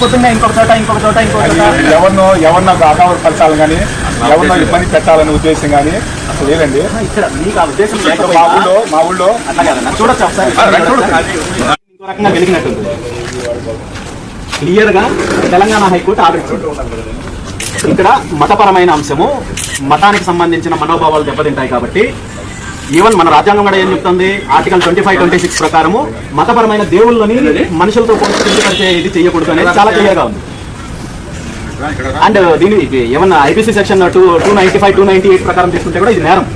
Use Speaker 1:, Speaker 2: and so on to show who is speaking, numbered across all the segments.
Speaker 1: పొద్దున్నే ఇంకొక చోట ఇంకొక చోట ఇంకొక
Speaker 2: అది
Speaker 1: చోట.
Speaker 2: ఎవరినో ఎవరినో అకావపరచాలని కానీ ఎవరినో ఇబ్బంది పెట్టాలనే ఉద్దేశం కానీ అసలు లేదండి.
Speaker 1: ఇక్కడ మీకు ఆ ఉద్దేశం
Speaker 2: మా ఊళ్ళో మా ఊళ్ళో.
Speaker 1: అట్లా కాదన్న చూడొచ్చు ఒకసారి.
Speaker 3: ఆ, రండి చూడొచ్చు.
Speaker 1: ఇంకో రకంగా వెలిగినట్టుంది. క్లియర్గా తెలంగాణ హైకోర్టు ఆర్డర్ ఇచ్చింది. ఇక్కడ మతపరమైన అంశము మతానికి సంబంధించిన మనోభావాలు దెబ్బతింటాయి కాబట్టి ఈవెన్ మన రాజ్యాంగం కూడా ఏం చెప్తుంది? Article twenty five twenty six ప్రకారము మతపరమైన దేవుళ్ళని మనుషులతో పోల్చి ఇది చేయకూడదు అనేది చాలా క్లియర్గా ఉంది. అండ్ దీని ఏమన్నా IPC section two two ninety five two ninety eight ప్రకారం తీసుకుంటే కూడా ఇది నేరం.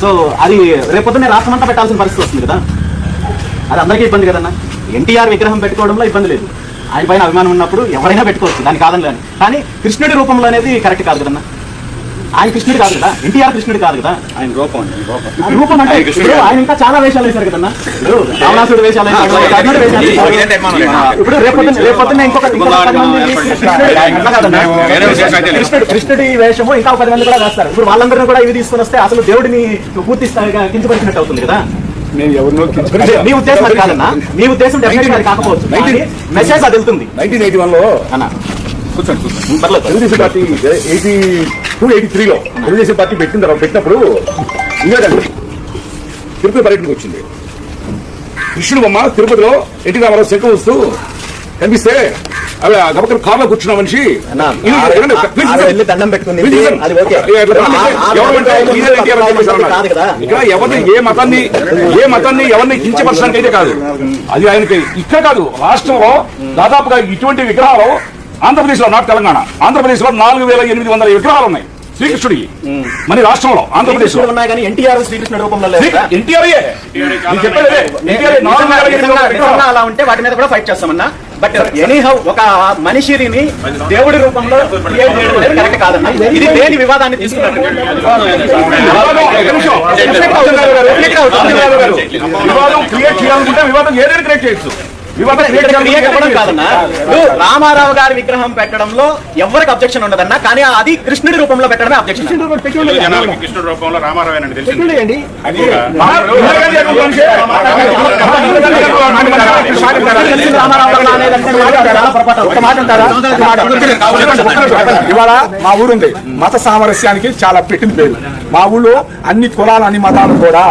Speaker 1: సో అది రేపొద్దునే రాష్ట్రం అంతా పెట్టాల్సిన పరిస్థితి వస్తుంది కదా. అది అందరికీ ఇబ్బంది కదన్నా. ఎన్టీఆర్ విగ్రహం పెట్టుకోవడంలో ఇబ్బంది లేదు. ఆయన పైన అభిమానం ఉన్నప్పుడు ఎవరైనా పెట్టుకోవచ్చు దాని కాదని కానీ కానీ కృష్ణుడి రూపంలో అనేది కరెక్ట్ కాదు కదన్నా. ఆయన కృష్ణుడు కాదు కదా? ఎన్టీఆర్ కృష్ణుడు కాదు కదా?
Speaker 3: ఆయన రూపం రూపం.
Speaker 1: రూపం అంటే ఇప్పుడు ఆయన ఇంకా చాలా వేషాలు వేశారు కదన్నా? ఇప్పుడు రావణాసుడు వేషాలు? ఇప్పుడు రేపొద్దున రేపొద్దున ఇంకొక కృష్ణుడి-. కృష్ణుడు వేషము ఇంకా పది మంది కూడా వేస్తారు ఇప్పుడు వాళ్ళందరినీ కూడా ఇవి తీసుకొని వస్తే అసలు దేవుడిని పూర్తి స్థాయిగా కించపరిచినట్టు అవుతుంది కదా?
Speaker 2: ఎవరినో కించపరిచే?
Speaker 1: మీ ఉద్దేశం అది కాదన్నా. మీ ఉద్దేశం డెఫినెట్ అది కాకపోవచ్చు. మెసేజ్ అది వెళ్తుంది.
Speaker 2: నైన్టీన్ ఎయిటీ వన్లో
Speaker 1: అన్న.
Speaker 2: కూర్చోండి కూర్చోండి. ఎయిటీ టూ ఎయిటీ త్రీలో తెలుగుదేశం పార్టీ పెట్టిన తర్వాత పెట్టినప్పుడు ఇంకేదండి తిరుపతి పర్యటనకు వచ్చింది. కృష్ణుడు బొమ్మ తిరుపతిలో ఎన్టీ రామారావు శంఖం వస్తూ కనిపిస్తే అవి గబకర కార్లో కూర్చున్న మనిషి
Speaker 1: దండం పెట్టుకుంది.
Speaker 2: ఇక్కడ ఎవరిని ఏ మతాన్ని ఏ మతాన్ని ఎవరిని కించపరచడానికి అయితే కాదు. అది ఆయనకి ఇక్కడ కాదు రాష్ట్రంలో దాదాపుగా ఇటువంటి విగ్రహాలు ఆంధ్రప్రదేశ్లో నాట్ తెలంగాణ ఆంధ్రప్రదేశ్లో నాలుగు వేల ఎనిమిది వందల విగ్రహాలు ఉన్నాయి. శ్రీకృష్ణుడికి మన రాష్ట్రంలో
Speaker 1: ఆంధ్రప్రదేశ్లో ఉన్నాయి కానీ ఎన్టీఆర్ శ్రీకృష్ణుడి రూపంలో?
Speaker 2: ఎన్టీఆర్.
Speaker 1: అలా ఉంటే వాటి మీద కూడా ఫైట్ చేస్తామన్నా. బట్ ఎనీహౌ ఒక మనిషిని దేవుడి రూపంలో క్రియేట్ చేయడం అనేది కరెక్ట్ కాదన్న. ఇది దేని వివాదాన్ని
Speaker 2: వివాదం క్రియేట్ చేయాలనుకుంటే వివాదం ఏదైనా క్రియేట్ చేయొచ్చు.
Speaker 1: రామారావు గారి విగ్రహం పెట్టడంలో ఎవరికి అబ్జెక్షన్ ఉండదన్నా కానీ అది కృష్ణుడి రూపంలో పెట్టడమే అబ్జెక్షన్
Speaker 3: కృష్ణుడి రూపంలో
Speaker 1: రామారావు.
Speaker 2: ఇవాళ మా ఊరు ఉంది మత సామరస్యానికి చాలా పెట్టిన పేరు మా ఊళ్ళో అన్ని కులాలు అన్ని మతాలు కూడా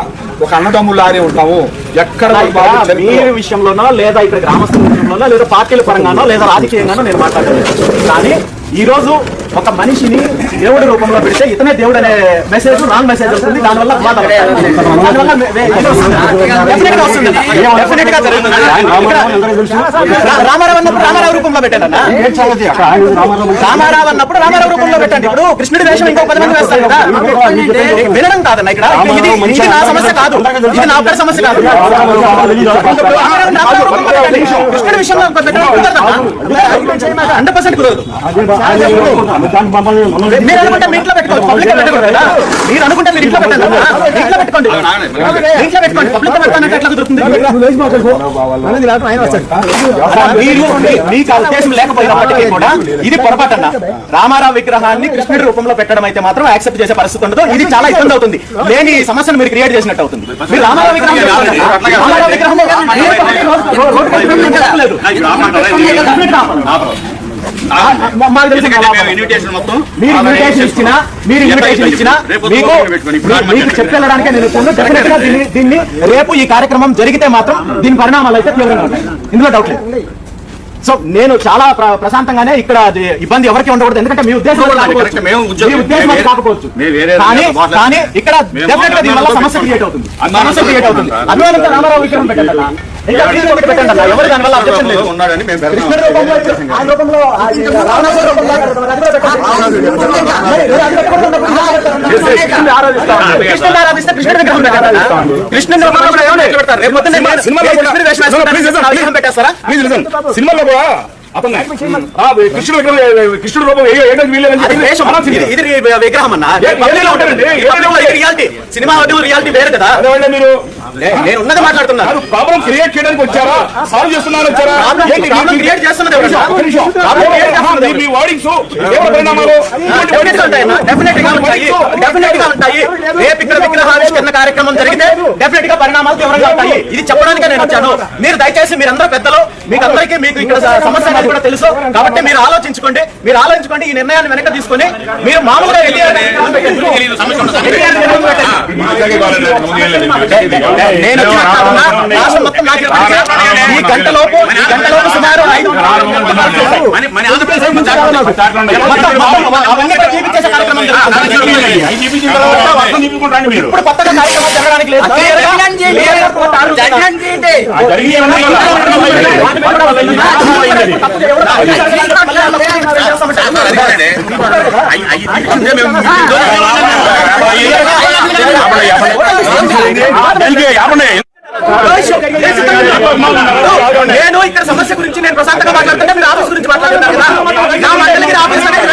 Speaker 2: ఒక అన్నదమ్ములానే ఉంటాము ఎక్కడ
Speaker 1: ఇక్కడ
Speaker 2: బాబు
Speaker 1: మీ
Speaker 2: చనిపోయినా
Speaker 1: విషయంలోనో లేదా ఇక్కడ గ్రామస్తుల విషయంలోనో లేదా పార్టీల పరంగానో లేదా రాజకీయంగానో నేను మాట్లాడలేదు. కానీ ఈ రోజు ఒక మనిషిని దేవుడి రూపంలో పెడితే ఇతనే దేవుడు అనే మెసేజ్ రాంగ్ మెసేజ్ వస్తుంది. దానివల్ల రామారావు అన్నప్పుడు రామారావు రూపంలో పెట్టానన్నా రామారావు అన్నప్పుడు రామారావు రూపంలో పెట్టండి. ఇప్పుడు కృష్ణుడి వేషం ఇంకో పది మంది వేస్తారు కదా. వినడం కాదన్న ఇక్కడ. ఇది నా సమస్య కాదు. ఇది నా ఒక్కరి సమస్య కాదు. కృష్ణుడి విషయంలో హండ్రెడ్ పర్సెంట్ కుదరదు. మీరు అనుకుంటే మీ ఇంట్లో పెట్టుకోండి. పబ్లిక్ పెట్టకూడదు కదా మీరు అనుకుంటే మీరు ఇంట్లో పెట్టండి. అన్నా. ఇంట్లో పెట్టుకోండి. ఇంట్లో పెట్టుకోండి. పబ్లిక్ పెడతానంటే ఎట్లా కుదురుతుంది? మీరు మీ- మీకు ఆ ఉద్దేశం లేకపోయినప్పటికీ కూడా ఇది పొరపాటన్న రామారావు విగ్రహాన్ని కృష్ణుడి రూపంలో పెట్టడం అయితే మాత్రం యాక్సెప్ట్ చేసే పరిస్థితి ఉండదు. ఇది చాలా ఇబ్బంది అవుతుంది. లేని సమస్యను మీరు క్రియేట్ చేసినట్టు అవుతుంది. మీరు రామారావు విగ్రహం. రామారావు విగ్రహం
Speaker 3: ఇన్విటేషన్ మొత్తం
Speaker 1: మీరు ఇన్విటేషన్ ఇచ్చినా మీరు ఇన్విటేషన్ ఇచ్చినా మీకు మీకు చెప్పేలానికే నేను వచ్చాను డెఫినెట్గా దీన్ని దీన్ని రేపు ఈ కార్యక్రమం జరిగితే మాత్రం దీని పరిణామాలు అయితే తీవ్రంగా ఉంటాయి. ఇందులో డౌట్ లేదు. సో నేను చాలా ప్ర- ప్రశాంతంగానే ఇక్కడ ఇబ్బంది ఎవరికి ఉండకూడదు. ఎందుకంటే మీ ఉద్దేశం కాకపోవచ్చు. మీ ఉద్దేశం అది కానీ కానీ ఇక్కడ
Speaker 3: డెఫినెట్గా
Speaker 1: సమస్య క్రియేట్ అవుతుంది. సమస్య క్రియేట్ అవుతుంది. అభిమానంతో రామారావు విగ్రహం
Speaker 3: ఉన్నాడని మేము
Speaker 2: సినిమాలో కూడా-
Speaker 1: కృష్ణుడి విగ్రహం
Speaker 2: కృష్ణుడు కృష్ణుడు రూపం.
Speaker 1: ఇది- విగ్రహం అన్న? సినిమా రియాలిటీ వేరు కదా.
Speaker 2: మీరు?
Speaker 1: నేను ఉన్నది
Speaker 2: ప్రాబ్లం క్రియేట్ చేయడానికి వచ్చారా? సాల్వ్ చేస్తున్నారు వచ్చారా?
Speaker 1: చేస్తున్నది
Speaker 2: మీ- వార్డింగ్స్ పరిణామాలు?
Speaker 1: డెఫినెట్గా ఉంటాయి డెఫినెట్గా ఉంటాయి. డెఫినెట్గా ఉంటాయి. రేపు ఇక్కడ విగ్రహావిష్కరణ కార్యక్రమం జరిగితే డెఫినెట్గా పరిణామాలు తీవ్రంగా ఉంటాయి. ఇది చెప్పడానికే నేను వచ్చాను. మీరు దయచేసి మీరందరూ పెద్దలు మీకు అందరికీ మీకు ఇక్కడ సమస్య అనేది కూడా తెలుసు. కాబట్టి మీరు ఆలోచించుకోండి. మీరు ఆలోచించుకోండి. ఈ నిర్ణయాన్ని వెనక తీసుకొని మీరు మామూలుగా నేను రాష్ట్రం మొత్తం నాకు. ఈ గంటలోపు ఈ గంటలోపు సుమారు ఐదు ఇప్పుడు కొత్తగా కార్యక్రమం జరగడానికి లేదు Clear నేను ఇక్కడ సమస్య గురించి నేను ప్రశాంతంగా మాట్లాడుతుంటే మీరు ఆఫీస్ గురించి మాట్లాడుతున్నారు కదా? నా మండలికి ఆఫీస్ అనేది